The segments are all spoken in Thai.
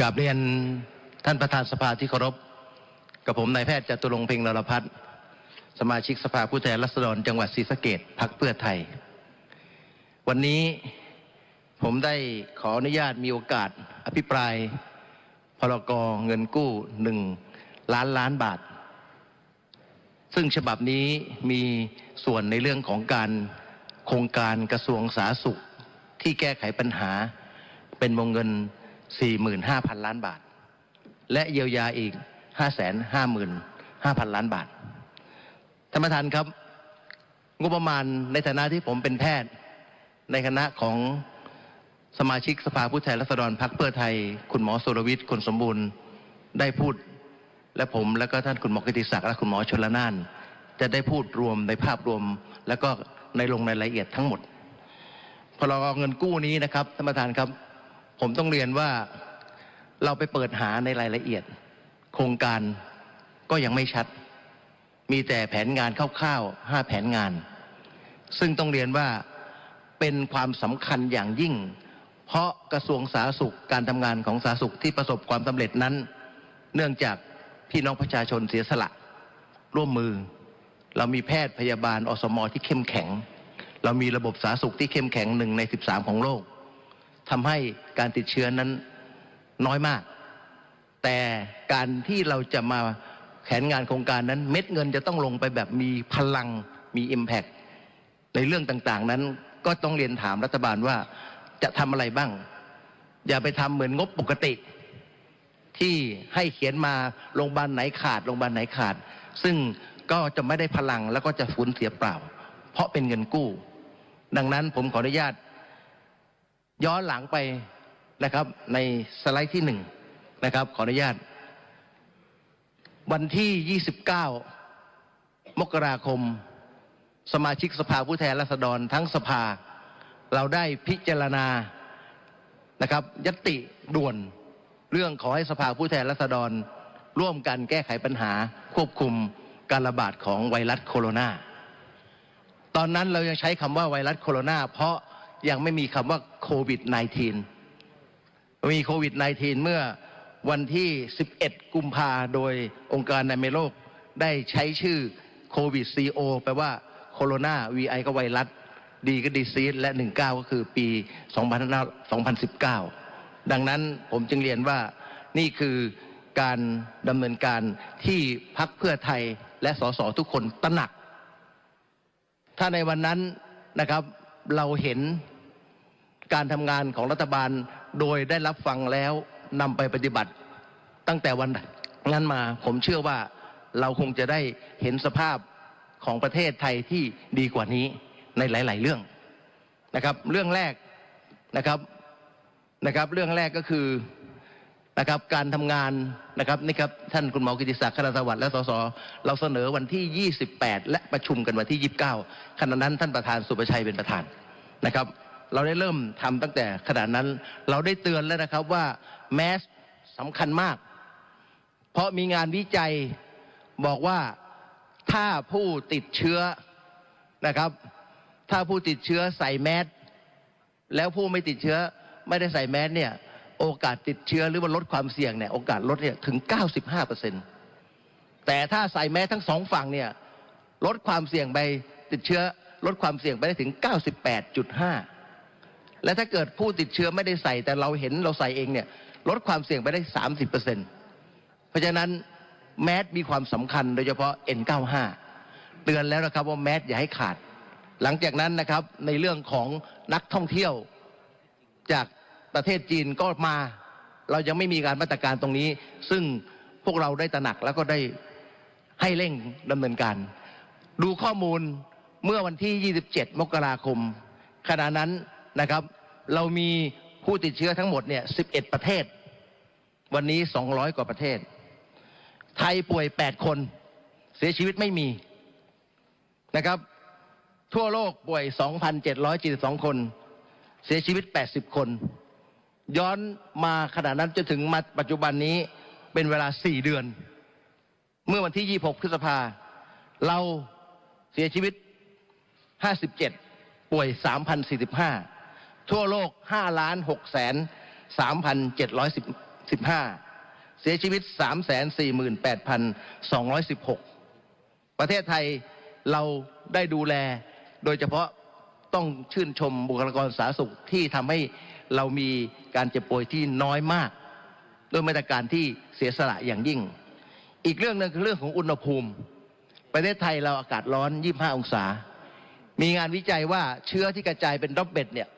กราบเรียนท่านประธานสภาที่เคารพ กับผมนายแพทย์จตุรงเพ็งนรพัฒน์สมาชิกสภาผู้แทนราษฎรจังหวัดศรีสะเกดพักเพื่อไทย วันนี้ผมได้ขออนุญาตมีโอกาสอภิปรายพรกเงินกู้หนึ่งล้านล้านบาท ซึ่งฉบับนี้มีส่วนในเรื่องของการโครงการกระทรวงสาธารณสุขที่แก้ไขปัญหาเป็นวงเงิน 45,000 ล้านบาท และเยียวยาอีก 555,000 ล้านบาท ท่านประธานครับ งบประมาณในฐานะที่ผมเป็นแพทย์ ในคณะของสมาชิกสภาผู้แทนราษฎรพรรคเพื่อไทย คุณหมอสุรวิทย์คนสมบูรณ์ได้พูด และผมและก็ท่านคุณหมอกิติศักดิ์และคุณหมอชนละนาน จะได้พูดรวมในภาพรวม แล้วก็ในลงในรายละเอียดทั้งหมดพอเรากเงินกู้นี้นะครับท่านประธานครับ ผมต้องเรียนว่าเราไปเปิดหาในรายละเอียด โครงการก็ยังไม่ชัด มีแต่แผนงานคร่าวๆห้าแผนงาน ซึ่งต้องเรียนว่าเป็นความสำคัญอย่างยิ่ง เพราะกระทรวงสาธารณสุขการทำงานของสาธารณสุขที่ประสบความสำเร็จนั้น เนื่องจากพี่น้องประชาชนเสียสละ ร่วมมือ เรามีแพทย์พยาบาลอสมอที่เข้มแข็ง เรามีระบบสาธารณสุขที่เข้มแข็งหนึ่งใน 13 ของโลก ทำให้การติดเชื้อนั้นน้อยมาก แต่การที่เราจะมาแผนงานโครงการนั้น เม็ดเงินจะต้องลงไปแบบมีพลังมี Impact ในเรื่องต่างๆนั้นก็ต้องเรียนถามรัฐบาลว่าจะทำอะไรบ้าง อย่าไปทำเหมือนงบปกติ ที่ให้เขียนมาโรงพยาบาลไหนขาดโรงพยาบาลไหนขาด ซึ่งก็จะไม่ได้พลังแล้วก็จะสูญเสียเปล่า เพราะเป็นเงินกู้ ดังนั้นผมขออนุญาต ย้อนหลังไปนะครับ ในสไลด์ที่หนึ่งนะครับ ขออนุญาต วันที่ 29 มกราคม สมาชิกสภาผู้แทนราษฎรทั้งสภา เราได้พิจารณานะครับยติด่วนเรื่องขอให้สภาผู้แทนราษฎร ร่วมกันแก้ไขปัญหาควบคุมการระบาดของไวรัสโคโรนา ตอนนั้นเรายังใช้คำว่าไวรัสโคโรนาเพราะยังไม่มีคำว่า โควิด -19 มีโควิด -19 เมื่อวันที่ 11 กุมภาโดยองค์การอนามัยโลกได้ใช้ชื่อโควิด CO แปลว่าโคโรนา VI ก็ไวรัส ดีก็ดีซีสและ 19 ก็คือปี2019 ดังนั้นผมจึงเรียนว่านี่คือการดำเนินการที่พักเพื่อไทยและสสทุกคนตระหนัก ถ้าในวันนั้นนะครับเราเห็น การทำงานของรัฐบาลโดยได้รับฟังแล้วนำไปปฏิบัติ ตั้งแต่วันนั้นมาผมเชื่อว่าเราคงจะได้เห็นสภาพของประเทศไทยที่ดีกว่านี้ในหลาย ๆ เรื่องนะครับ เรื่องแรกนะครับนะครับ เรื่องแรกก็คือนะครับการทำงานนะครับนี่ครับท่านคุณหมอกิติศักดิ์คณะสวัสดิ์และสสเราเสนอวันที่ 28 และประชุมกันวันที่ 29ขณะนั้นท่านประธานสุประชัยเป็นประธานนะครับ เราได้เริ่มทำตั้งแต่ขณะนั้น เราได้เตือนแล้วนะครับว่าแมสสำคัญมาก เพราะมีงานวิจัยบอกว่าถ้าผู้ติดเชื้อนะครับ ถ้าผู้ติดเชื้อใส่แมสแล้วผู้ไม่ติดเชื้อไม่ได้ใส่แมสเนี่ย โอกาสติดเชื้อหรือว่าลดความเสี่ยงเนี่ยโอกาสลดเนี่ยถึง 95%แต่ถ้าใส่แมสทั้งสองฝั่งเนี่ยลดความเสี่ยงไปติดเชื้อลดความเสี่ยงไปได้ถึง 98.5 และถ้าเกิดผู้ติดเชื้อไม่ได้ใส่แต่เราเห็นเราใส่เองเนี่ยลดความเสี่ยงไปได้ 30%เพราะฉะนั้นแมสมีความสำคัญโดยเฉพาะ N95 เตือนแล้วนะครับว่าแมสอย่าให้ขาด หลังจากนั้นนะครับในเรื่องของนักท่องเที่ยวจากประเทศจีนก็มา เรายังไม่มีการมาตรการตรงนี้ ซึ่งพวกเราได้ตระหนักแล้วก็ได้ให้เร่งดำเนินการ ดูข้อมูลเมื่อวันที่ 27 มกราคมขณะนั้น นะครับ เรามีผู้ติดเชื้อทั้งหมดเนี่ย11 ประเทศ วันนี้ 200 กว่าประเทศ ไทยป่วย 8 คน เสียชีวิตไม่มีนะครับ ทั่วโลกป่วย 2,772 คน เสียชีวิต 80 คน ย้อนมาขณะนั้นจนถึงมาปัจจุบันนี้เป็นเวลา 4 เดือน เมื่อวันที่ 26 พฤษภา เราเสียชีวิต 57 ป่วย 3,045 ทั่วโลก5ล้าน6แสน25เสียชีวิต348,216ประเทศไทยเราได้ดูแล โดยเฉพาะต้องชื่นชมบุคลากรสาธารณสุขที่ทำให้เรามีการเจ็บป่วยที่น้อยมาก ด้วยมาตรการที่เสียสละอย่างยิ่ง อีกเรื่องหนึงคือเรื่องของอุณหภูมิ ประเทศไทยเราอากาศร้อน 25 องศา มีงานวิจัยว่าเชื้อที่กระจายเป็นดรอปเบ็ดเนี่ย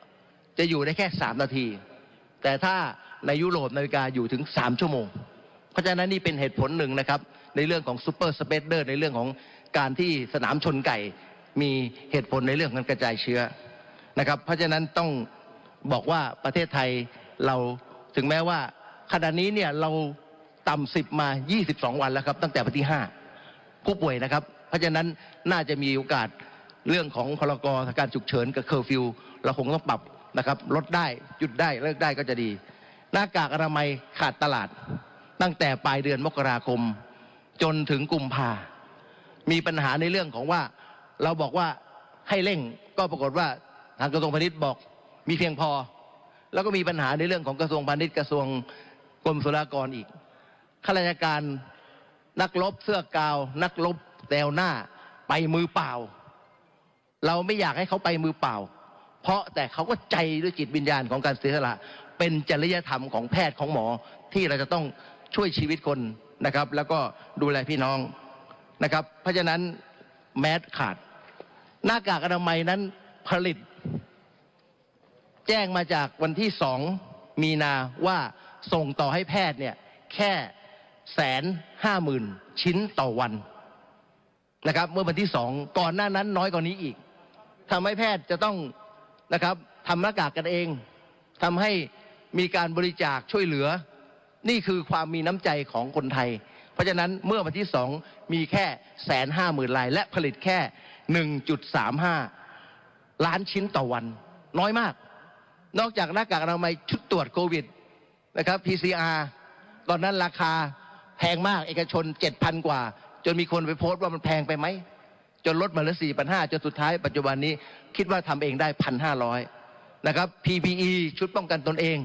จะอยู่ได้แค่3นาที แต่ถ้าในยุโรปนาฬิกาอยู่ถึง3ชั่วโมง เพราะฉะนั้นนี่เป็นเหตุผลหนึ่งนะครับ ในเรื่องของซูเปอร์สเปเดอร์ในเรื่องของการที่สนามชนไก่มีเหตุผลในเรื่องการกระจายเชื้อนะครับ เพราะฉะนั้นต้องบอกว่าประเทศไทยเราถึงแม้ว่าขณะนี้เนี่ยเราต่ำสิบมา 22 วันแล้วครับ ตั้งแต่วันที่ 5 ผู้ป่วยนะครับ เพราะฉะนั้นน่าจะมีโอกาสเรื่องของพรกสถานการฉุกเฉินกับเคอร์ฟิวเราคงต้องปรับ นะครับลดได้หยุดได้เลิกได้ก็จะดี หน้ากากอนามัยขาดตลาด ตั้งแต่ปลายเดือนมกราคม จนถึงกุมภามีปัญหาในเรื่องของว่าเราบอกว่าให้เร่งก็ปรากฏว่าทางกระทรวงพาณิชย์บอกมีเพียงพอ แล้วก็มีปัญหาในเรื่องของกระทรวงพาณิชย์กระทรวงกรมศุลกากรอีกข้าราชการนักรบเสื้อกาว นักรบแนวหน้าไปมือเปล่า เราไม่อยากให้เขาไปมือเปล่า เพราะแต่เขาก็ใจด้วยจิตวิญญาณของการเสียสละ เป็นจริยธรรมของแพทย์ของหมอที่เราจะต้องช่วยชีวิตคนนะครับ แล้วก็ดูแลพี่น้องนะครับ เพราะฉะนั้นแมสขาด หน้ากากอนามัยนั้นผลิต แจ้งมาจากวันที่สองมีนาว่าส่งต่อให้แพทย์เนี่ยแค่แสนห้าหมื่นชิ้นต่อวันนะครับ เมื่อวันที่สองก่อนหน้านั้นน้อยกว่านี้อีกทำให้แพทย์จะต้อง นะครับทำหน้ากากกันเองทำให้มีการบริจาคช่วยเหลือ นี่คือความมีน้ำใจของคนไทย เพราะฉะนั้นเมื่อวันที่สองมีแค่แสนห้าหมื่นลาย และผลิตแค่หนึ่งจุดสามห้าล้านชิ้นต่อวัน น้อยมาก นอกจากหน้ากากอนามัยชุดตรวจโควิดนะครับ PCR ตอนนั้นราคาแพงมากเอกชน 7,000 กว่า จนมีคนไปโพสต์ว่ามันแพงไปไหม ลดมาเหลือ4,500จนสุดท้ายปัจจุบันนี้คิดว่าทำเองได้1,500นะครับ PPE ชุดป้องกันตนเอง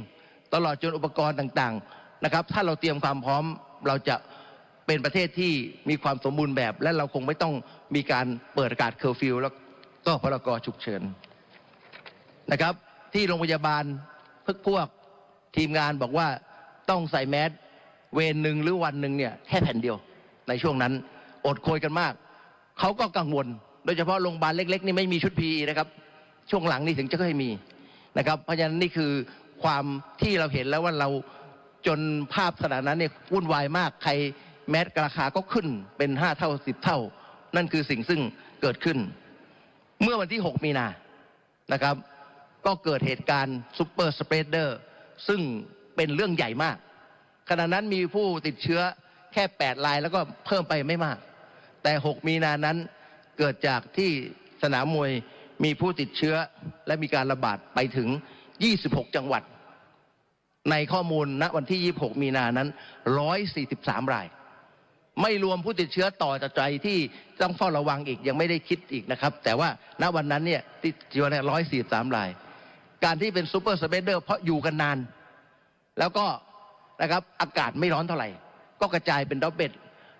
ตลอดจนอุปกรณ์ต่างๆนะครับ ถ้าเราเตรียมความพร้อมเราจะเป็นประเทศที่มีความสมบูรณ์แบบ และเราคงไม่ต้องมีการเปิดอากาศเคอร์ฟิวแล้วก็พรกฉุกเฉินนะครับ ที่โรงพยาบาลพึกพวกทีมงานบอกว่าต้องใส่แมสเวรหนึ่งหรือวันหนึ่งเนี่ยแค่แผ่นเดียวในช่วงนั้นอดโคยกันมาก เขาก็กังวล โดยเฉพาะโรงพยาบาลเล็ก ๆ นี่ไม่มีชุดพีนะครับ ช่วงหลังนี่ถึงจะค่อยมีนะครับ เพราะฉะนั้นนี่คือความที่เราเห็นแล้วว่าเราจนภาพขนาดนั้นเนี่ยวุ่นวายมากใครแมสราคาก็ขึ้นเป็นห้าเท่าสิบเท่า นั่นคือสิ่งซึ่งเกิดขึ้น เมื่อวันที่ 6 มีนานะครับ ก็เกิดเหตุการณ์ซูเปอร์สเปรดเดอร์ซึ่งเป็นเรื่องใหญ่มากขณะนั้นมีผู้ติดเชื้อแค่ 8 รายแล้วก็เพิ่มไปไม่มาก แต่ 6 มีนานั้นเกิดจากที่สนามมวยมีผู้ติดเชื้อและมีการระบาดไปถึง 26 จังหวัด ในข้อมูลณวันที่ 26 มีนานั้น 143 ราย ไม่รวมผู้ติดเชื้อต่อจากใจที่ต้องเฝ้าระวังอีกยังไม่ได้คิดอีกนะครับ แต่ว่าณวันนั้นเนี่ยติดเชื้อเนี่ยร้อยสี่สามราย การที่เป็นซูเปอร์สเปเดอร์เพราะอยู่กันนาน แล้วก็นะครับอากาศไม่ร้อนเท่าไหร่ ก็กระจายเป็นดอปเบ็ด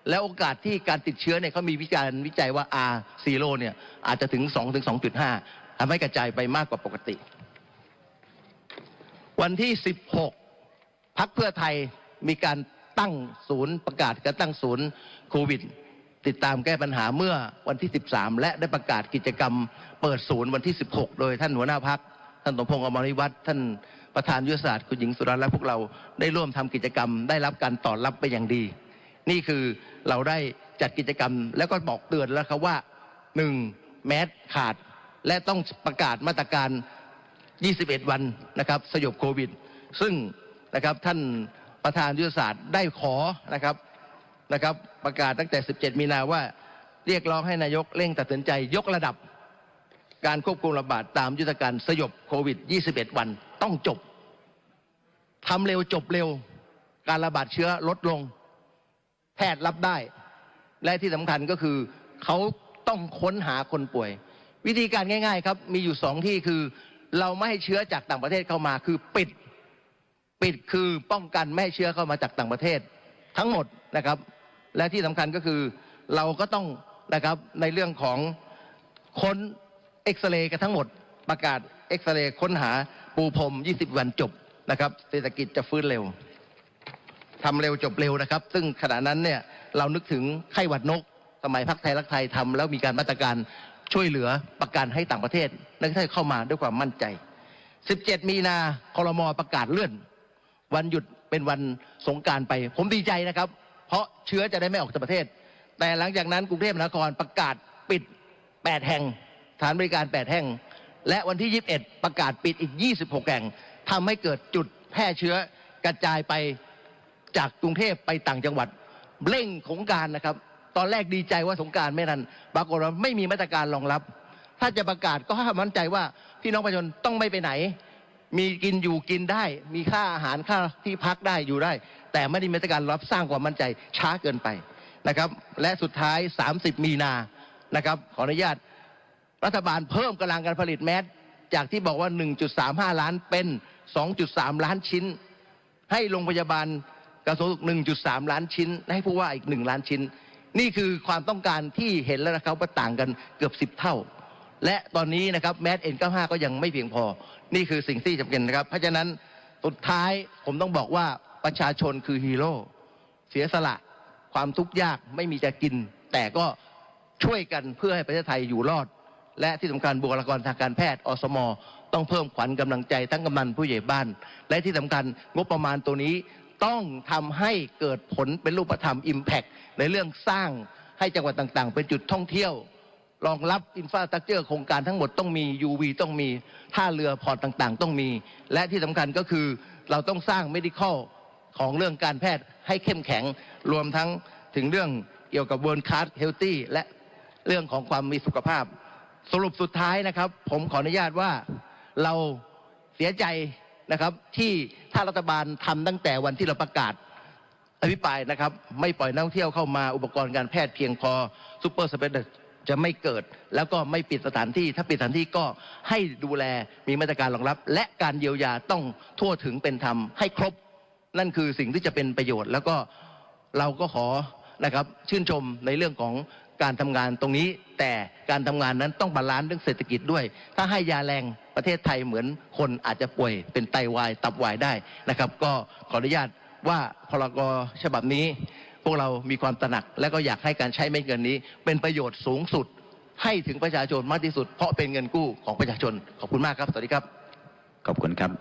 แล้วโอกาสที่การติดเชื้อเนี่ยเขามีวิจารณ์วิจัยว่า R ซีโเนี่ยอาจจะถึง2ถึง2.5ทำให้กระจายไปมากกว่าปกติ วันที่ 16พักเพื่อไทยมีการตั้งศูนย์ประกาศการตั้งศูนย์โควิด ติดตามแก้ปัญหาเมื่อวันที่ 13 และได้ประกาศกิจกรรมเปิดศูนย์วันที่ 16 โดยท่านหัวหน้าพักท่านสมพงษ์อมริวัฒน์ท่านประธานยุทธศาสตร์คุณหญิงสุรัตน์และพวกเราได้ร่วมทำกิจกรรมได้รับการตอบรับไปอย่างดี นี่คือเราได้จัดกิจกรรมแล้วก็บอกเตือนแล้วครับว่าหนึ่งแมสขาดและต้องประกาศมาตรการ 21 วันนะครับสยบโควิด ซึ่งนะครับท่านประธานยุทธศาสตร์ได้ขอนะครับนะครับประกาศตั้งแต่ 17 มีนาว่าเรียกร้องให้นายกเร่งตัดสินใจยกระดับ การควบคุมระบาดตามยุทธการสยบโควิด 21 วันต้องจบทำเร็วจบเร็ว การระบาดเชื้อลดลง รับได้ และที่สำคัญก็คือเขาต้องค้นหาคนป่วย วิธีการง่าย ๆ ครับมีอยู่สองที่คือ เราไม่ให้เชื้อจากต่างประเทศเข้ามาคือปิด ปิดคือป้องกันไม่ให้เชื้อเข้ามาจากต่างประเทศ ทั้งหมดนะครับ และที่สำคัญก็คือเราก็ต้องนะครับในเรื่องของค้นเอ็กซเรย์กันทั้งหมดประกาศเอ็กซเรย์ค้นหาปูพรม 20 วันจบนะครับ เศรษฐกิจจะฟื้นเร็ว ทำเร็วจบเร็วนะครับ ซึ่งขณะนั้นเนี่ยเรานึกถึงไข้หวัดนก สมัยพักไทยรักไทยทำแล้วมีการมาตรการช่วยเหลือประกันให้ต่างประเทศ นักท่องเที่ยวเข้ามาด้วยความมั่นใจ 17 มีนาคอรมอประกาศเลื่อน วันหยุดเป็นวันสงการไป ผมดีใจนะครับ เพราะเชื้อจะได้ไม่ออกจากประเทศ แต่หลังจากนั้นกรุงเทพมหานครประกาศปิด 8 แห่งสถานบริการ 8 แห่ง และวันที่ 21 ประกาศปิดอีก 26 แห่งทำให้เกิดจุดแพร่เชื้อกระจายไป จากกรุงเทพไปต่างจังหวัดเร่งสงการนะครับ ตอนแรกดีใจว่าสงการไม่ทันปรากฏว่าไม่มีมาตรการรองรับ ถ้าจะประกาศก็ให้มั่นใจว่าพี่น้องประชาชนต้องไม่ไปไหน มีกินอยู่กินได้ มีค่าอาหารค่าที่พักได้อยู่ได้ แต่ไม่ได้มีมาตรการรับสร้างความมั่นใจช้าเกินไปนะครับ และสุดท้าย 30 มีนานะครับขออนุญาตรัฐบาลเพิ่มกำลังการผลิตแมสจากที่บอกว่า 1.35 ล้านเป็น 2.3 ล้านชิ้น ให้โรงพยาบาล กระทรวงสุข1.3 ล้านชิ้น ให้ผู้ว่าอีก 1 ล้านชิ้น นี่คือความต้องการที่เห็นแล้วนะครับว่าต่างกันเกือบ 10 เท่า และตอนนี้นะครับแมส N95 ก็ยังไม่เพียงพอ นี่คือสิ่งที่จำเป็นนะครับ เพราะฉะนั้นสุดท้ายผมต้องบอกว่าประชาชนคือฮีโร่เสียสละความทุกข์ยากไม่มีจะกิน แต่ก็ช่วยกันเพื่อให้ประเทศไทยอยู่รอด และที่สำคัญบุคลากรทางการแพทย์อสม ต้องเพิ่มขวัญกำลังใจทั้งกำนันผู้ใหญ่บ้าน และที่สำคัญงบประมาณตัวนี้ ต้องทำให้เกิดผลเป็นรูปธรรม Impact ในเรื่องสร้างให้จังหวัดต่างๆ เป็นจุดท่องเที่ยว รองรับอินฟราสตรักเจอร์โครงการทั้งหมดต้องมี UV ต้องมีท่าเรือพอร์ตต่างๆ ต้องมี และที่สำคัญก็คือเราต้องสร้าง medical ของเรื่องการแพทย์ให้เข้มแข็งรวมทั้งถึงเรื่องเกี่ยวกับ World Class Healthy และเรื่องของความมีสุขภาพ สรุปสุดท้ายนะครับ ผมขออนุญาตว่าเราเสียใจ นะครับ ที่ถ้ารัฐบาลทำตั้งแต่วันที่เราประกาศอภิปรายนะครับ ไม่ปล่อยนักท่องเที่ยวเข้ามาอุปกรณ์การแพทย์เพียงพอซูเปอร์สเปเดอร์จะไม่เกิด แล้วก็ไม่ปิดสถานที่ ถ้าปิดสถานที่ก็ให้ดูแลมีมาตรการรองรับ และการเยียวยาต้องทั่วถึงเป็นธรรมให้ครบ นั่นคือสิ่งที่จะเป็นประโยชน์ แล้วก็เราก็ขอนะครับชื่นชมในเรื่องของ การทำงานตรงนี้ แต่การทำงานนั้นต้องบาลานซ์เรื่องเศรษฐกิจด้วย ถ้าให้ยาแรงประเทศไทยเหมือนคนอาจจะป่วยเป็นไตวายตับวายได้นะครับ ก็ขออนุญาตว่าพรกฉบับนี้ พวกเรามีความตระหนัก และก็อยากให้การใช้เม็ดเงินนี้ เป็นประโยชน์สูงสุด ให้ถึงประชาชนมากที่สุด เพราะเป็นเงินกู้ของประชาชนขอบคุณมากครับสวัสดีครับ ขอบคุณครับ